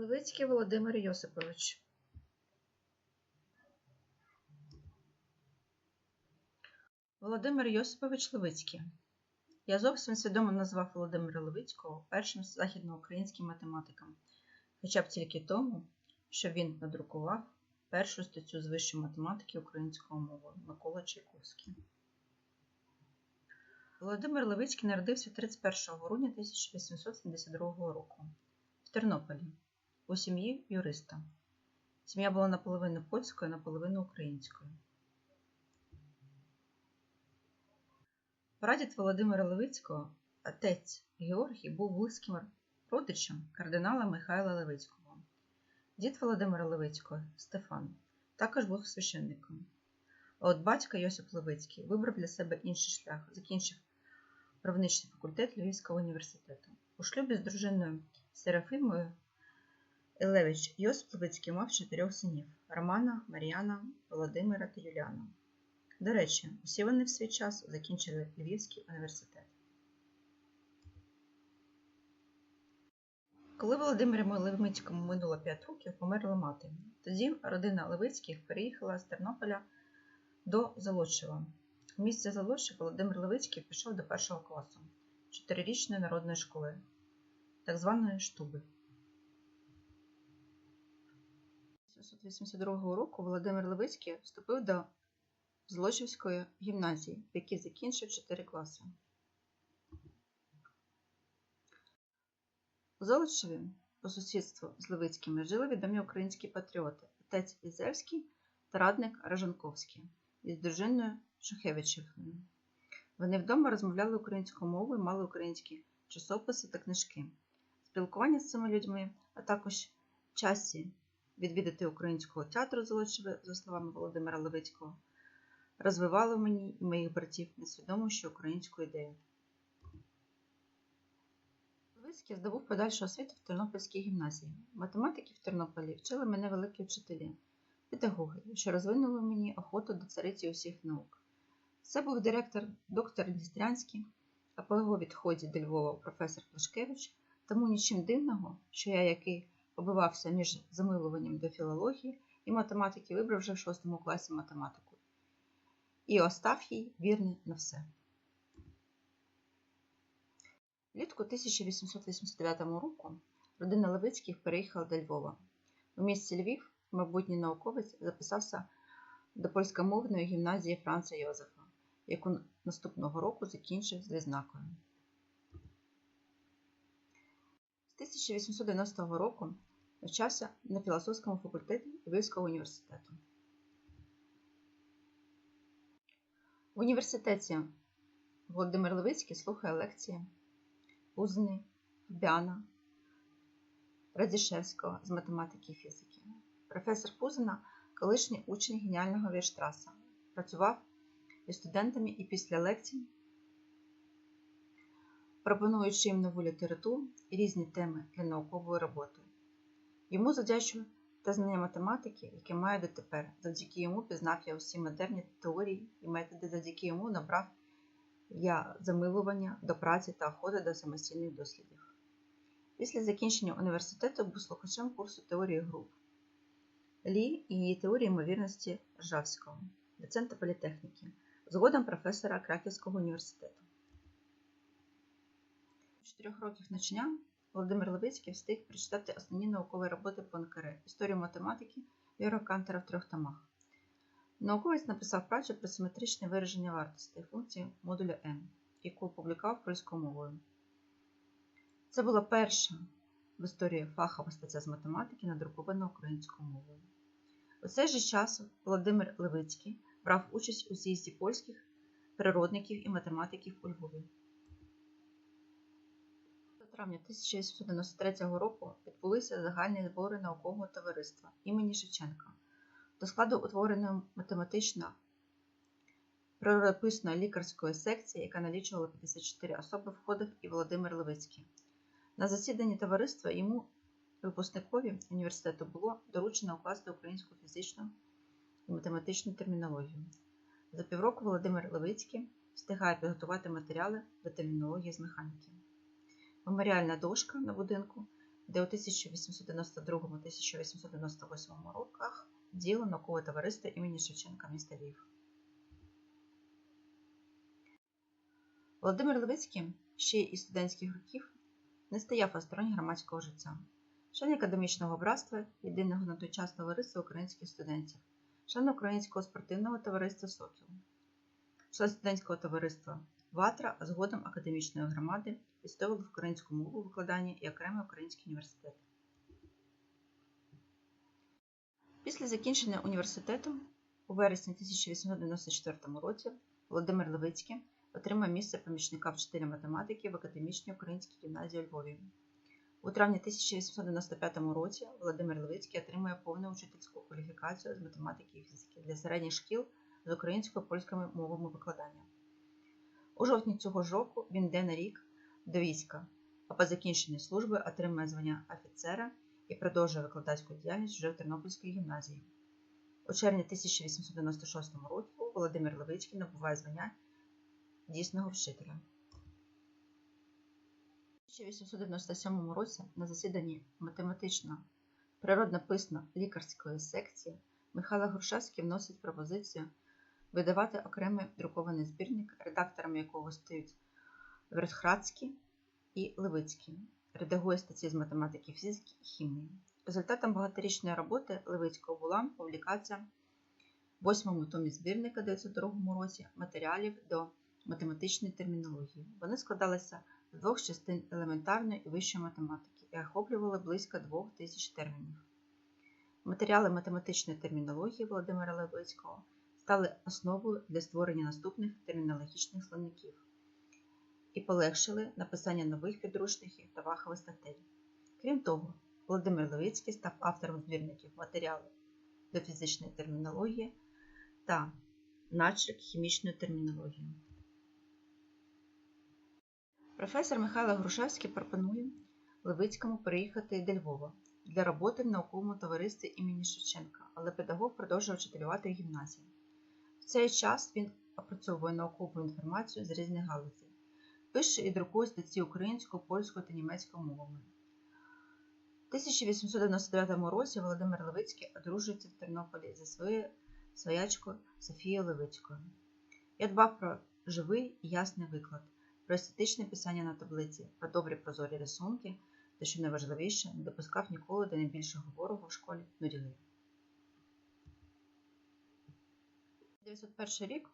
Левицький Володимир Йосипович. Володимир Йосипович Левицький. Я зовсім свідомо назвав Володимира Левицького першим західноукраїнським математиком, хоча б тільки тому, що він надрукував першу статтю з вищої математики українською мовою Микола Чайковський. Володимир Левицький народився 31 грудня 1872 року в Тернополі у сім'ї юриста. Сім'я була наполовину польською, наполовину українською. Прадід Володимира Левицького, отець Георгій, був близьким родичем кардинала Михайла Левицького. Дід Володимира Левицького Стефан також був священником. А от батько Йосип Левицький вибрав для себе інший шлях, закінчив правничний факультет Львівського університету. У шлюбі з дружиною Серафимою Ілевич Йосип Левицький мав чотирьох синів Романа, Мар'яна, Володимира та Юліана. До речі, усі вони в свій час закінчили Львівський університет. Коли Володимиру Левицькому минуло 5 років, померла мати. Тоді родина Левицьких переїхала з Тернополя до Золочева. В місті Золочів Володимир Левицький пішов до першого класу чотирирічної народної школи, так званої штуби. 1982 року Володимир Левицький вступив до Злочівської гімназії, в якій закінчив 4 класи. У Золочеві по сусідству з Левицькими жили відомі українські патріоти отець Ізевський та радник Рожанковський із дружиною Шухевичівною. Вони вдома розмовляли українською мовою, мали українські часописи та книжки. Спілкування з цими людьми, а також часі відвідати українського театру Золочеве, за словами Володимира Левицького, розвивало мені і моїх братів несвідомо що українську ідею. Левицький здобув подальшу освіту в Тернопільській гімназії. Математики в Тернополі вчили мене великі вчителі, педагоги, що розвинули мені охоту до цариці усіх наук. Це був директор доктор Лістрянський, а по його відході до Львова професор Плашкевич, тому нічим дивного, що я, який побивався між замилуванням до філології і математики, вибрав вже в шостому класі математику. І остав їй вірний на все. Влітку 1889 року родина Левицьких переїхала до Львова. У місті Львів майбутній науковець записався до польськомовної гімназії Франца Йозефа, яку наступного року закінчив з відзнакою. З 1890 року навчався на філософському факультеті Львівського університету. В університеті Володимир Левицький слухає лекції Пузини, Фабіана, Радзішевського з математики і фізики. Професор Пузина колишній учень геніального Вірштраса, працював із студентами і після лекцій, пропонуючи їм нову літературу і різні теми для наукової роботи. Йому задячую та знання математики, яке маю дотепер. Завдяки йому пізнав я усі модерні теорії і методи, завдяки йому набрав я замилування до праці та охоти до самостійних дослідів. Після закінчення університету був слухачем курсу теорії груп Лі і її теорії ймовірності Ржавського, доцента політехніки, згодом професора Краківського університету. Чотирьох років навчання Володимир Левицький встиг прочитати основні наукові роботи по НКР історію математики Віра Кантера в трьох томах. Науковець написав працю про симетричне вираження вартості функції модуля n, яку опублікував польською мовою. Це була перша в історії фахова стаття з математики, надрукована українською мовою. У цей же час Володимир Левицький брав участь у з'їзді польських природників і математиків у Львові. Травня 1893 року відбулися загальні збори наукового товариства імені Шевченка. До складу утвореної математично природописної лікарської секції, яка налічувала 54 особи, входив і Володимир Левицький. На засіданні товариства йому, випускникові університету, було доручено укласти українську фізичну і математичну термінологію. За півроку Володимир Левицький встигає підготувати матеріали до термінології з механіки. Меморіальна дошка на будинку де у 1892-1898 роках діяло наукове товариство імені Шевченка міста Львів. Володимир Левицький ще із студентських років не стояв осторонь громадського життя. Член академічного братства, єдиного на той час товариства українських студентів, член Українського спортивного товариства Сокіл, член студентського товариства Ватра, а згодом академічної громади, відстоював українську мову викладання і окремий український університет. Після закінчення університету у вересні 1894 році Володимир Левицький отримав місце помічника вчителя математики в Академічній українській гімназії у Львові. У травні 1895 році Володимир Левицький отримує повну учительську кваліфікацію з математики і фізики для середніх шкіл з українською польськими мовами викладання. У жовтні цього ж року він йде на рік до війська, а по закінченні служби отримує звання офіцера і продовжує викладацьку діяльність вже в Тернопільській гімназії. У червні 1896 року Володимир Левицький набуває звання дійсного вчителя. У 1897 році на засіданні математично-природнописно-лікарської секції Михайло Грушевський вносить пропозицію видавати окремий друкований збірник, редакторами якого стають Верхрадський і Левицький, редагує статті з математики, фізики і хімії. Результатом багаторічної роботи Левицького була публікація в восьмому томі збірника 1902 році матеріалів до математичної термінології. Вони складалися з двох частин елементарної і вищої математики і охоплювали близько двох тисяч термінів. Матеріали математичної термінології Володимира Левицького стали основою для створення наступних термінологічних словників і полегшили написання нових підручників та вахових статей. Крім того, Володимир Левицький став автором збірників матеріалів до фізичної термінології та начерк хімічної термінології. Професор Михайло Грушевський пропонує Левицькому переїхати до Львова для роботи в науковому товаристві імені Шевченка, але педагог продовжує вчителювати в гімназії. В цей час він опрацьовує наукову інформацію з різних галузей, пише і друкує статті українською, польською та німецькою мовами. У 1899 році Володимир Левицький одружується в Тернополі зі своєю своячкою Софією Левицькою. Я дбав про живий і ясний виклад, про естетичне писання на таблиці, про добрі прозорі рисунки та, що найважливіше, не допускав ніколи до найбільшого ворога в школі нудьги. 1901 рік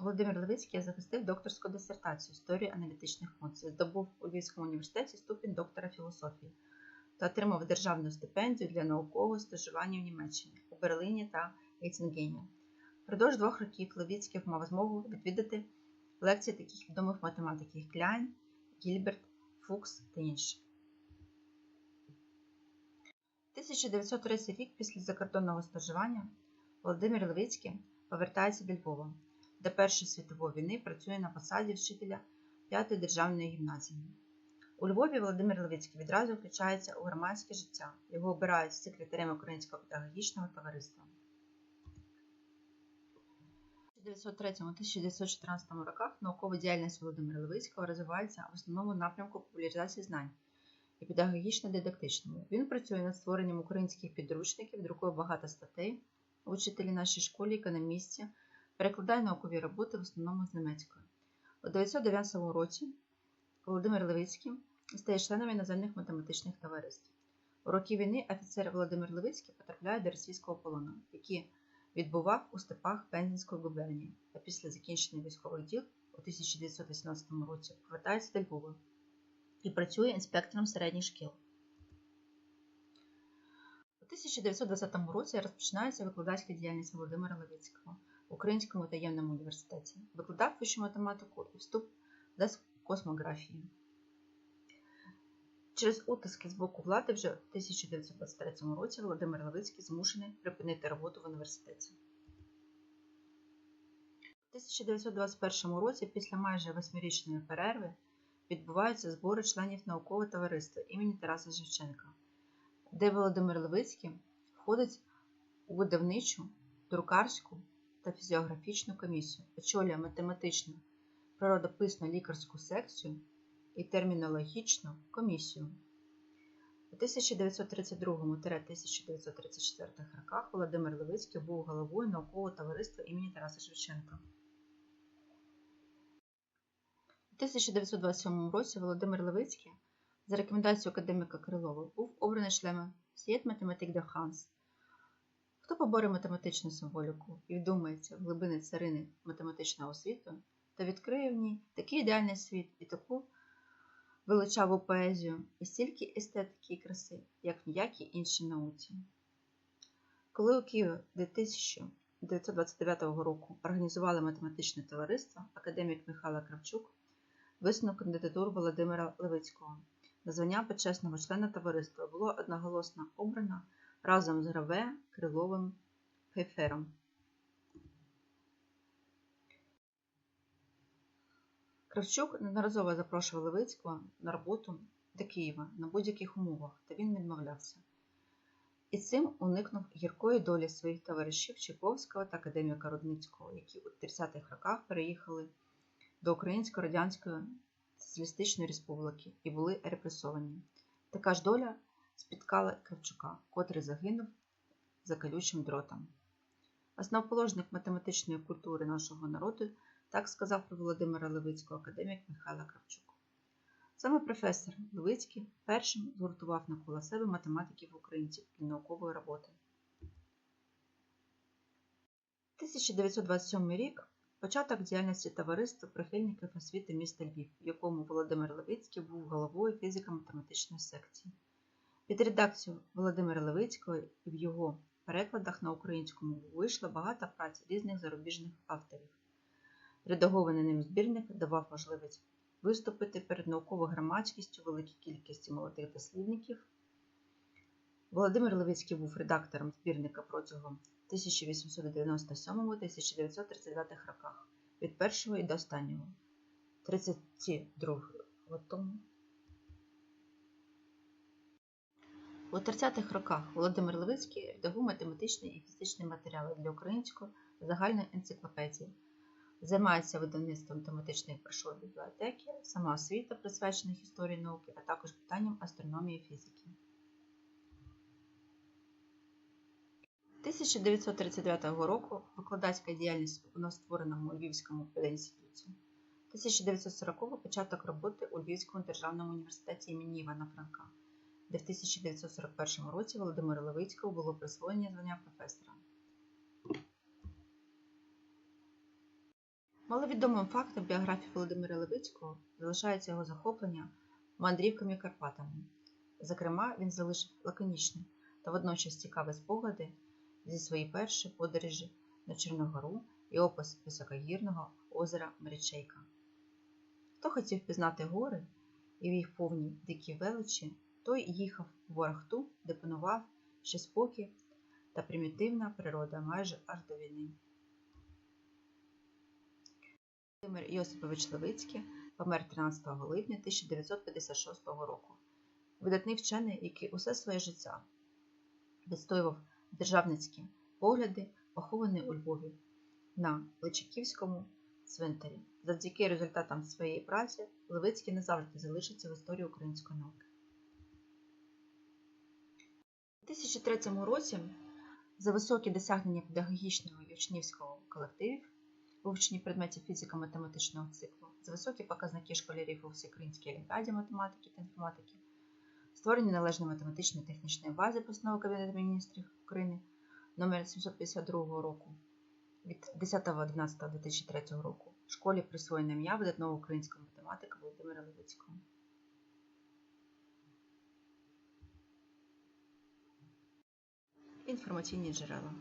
Володимир Левицький захистив докторську дисертацію історії аналітичних функцій, здобув у Львівському університеті ступінь доктора філософії та отримав державну стипендію для наукового стажування в Німеччині у Берліні та Гейцінгені. Впродовж двох років Левицький мав змогу відвідати лекції таких відомих математиків як Кляйн, Гільберт, Фукс та інші. 1903 рік після закордонного стажування Володимир Левицький повертається до Львова, де Першої світової війни працює на посаді вчителя 5-ї державної гімназії. У Львові Володимир Левицький відразу включається у громадське життя. Його обирають секретарем Українського педагогічного товариства. У 1903-1914 роках наукова діяльність Володимира Левицького розвивається в основному напрямку популяризації знань і педагогічно-дидактичному. Він працює над створенням українських підручників, друкує багато статей у вчителі нашій школі, економісті, перекладає наукові роботи в основному з німецької. У 1909 році Володимир Левицький стає членом іноземних математичних товариств. У роки війни офіцер Володимир Левицький потрапляє до російського полону, який відбував у степах Пензенської губернії, а після закінчення військових діл у 1918 році повертається до Львова і працює інспектором середніх шкіл. У 1920 році розпочинається викладацька діяльність Володимира Левицького Українському таємному університеті. Викладав вищу математику і вступ до космографії. Через утиски з боку влади вже в 1923 році Володимир Левицький змушений припинити роботу в університеті. У 1921 році, після майже восьмирічної перерви, відбуваються збори членів наукового товариства імені Тараса Шевченка, де Володимир Левицький входить у видавничу, друкарську та фізіографічну комісію, очолює математичну, природописну лікарську секцію і термінологічну комісію. У 1932-1934 роках Володимир Левицький був головою наукового товариства імені Тараса Шевченка. У 1927 році Володимир Левицький за рекомендацією академіка Крилова був обраний членом Сієт Математик де Ханс. Поборе математичну символіку і вдумається в глибини царини математичного світу, та відкриє в ній такий ідеальний світ і таку величаву поезію і стільки естетики і краси, як в ніякій іншій науці. Коли у Києві 1929 року організували математичне товариство, академік Михайло Кравчук висунув кандидатуру Володимира Левицького. На звання почесного члена товариства було одноголосно обрано разом з Граве, Криловим, Фейфером. Кравчук неодноразово запрошував Левицького на роботу до Києва на будь-яких умовах, та він відмовлявся. І цим уникнув гіркої долі своїх товаришів Чайковського та академіка Рудницького, які у 30-х роках переїхали до Українсько-Радянської Соціалістичної Республіки і були репресовані. Така ж доля спіткала Кравчука, котрий загинув за колючим дротом. Основоположник математичної культури нашого народу так сказав про Володимира Левицького академік Михайло Кравчук. Саме професор Левицький першим згуртував навколо себе математиків українців для наукової роботи. 1927 рік початок діяльності товариства прихильників освіти міста Львів, в якому Володимир Левицький був головою фізико-математичної секції. Під редакцію Володимира Левицького і в його перекладах на українську мову вийшло багато праць різних зарубіжних авторів. Редагований ним збірник давав можливість виступити перед науковою громадськістю великій кількості молодих дослідників. Володимир Левицький був редактором збірника протягом 1897-1939 роках від першого і до останнього 32 тому. У 30-х роках Володимир Левицький редагув математичні і фізичні матеріали для української загальної енциклопедії. Займається видавництвом тематичної грошової бібліотеки, самоосвіта, присвячених історії науки, а також питанням астрономії і фізики. 1939 року викладацька діяльність у новоствореному Львівському пединституті. 1940 початок роботи у Львівському державному університеті імені Івана Франка, де в 1941 році Володимиру Левицького було присвоєння звання професора. Маловідомим фактом біографії Володимира Левицького залишається його захоплення мандрівками Карпатами. Зокрема, він залишив лаконічні та водночас цікаві спогади зі своєї першої подорожі на Чорногору і опис високогірного озера Меречейка. Хто хотів пізнати гори і в їх повній дикій величі, той їхав в Ворохту, де панував ще спокій та примітивна природа майже аж до війни. Володимир Йосипович Левицький помер 13 липня 1956 року. Видатний вчений, який усе своє життя відстоював державницькі погляди, похований у Львові на Личаківському цвинтарі. Завдяки результатам своєї праці Левицький не завжди залишиться в історії української науки. У 2003 році за високі досягнення педагогічного і учнівського колективів вивченні предметів фізико-математичного циклу, за високі показники школярів у всеукраїнській олімпіаді математики та інформатики, створення належної математичної технічної бази постанови Кабінету міністрів України номер 752 року від 10.11.2003 року школі присвоєне ім'я видатного українського математика Володимира Левицького. Інформаційні джерела.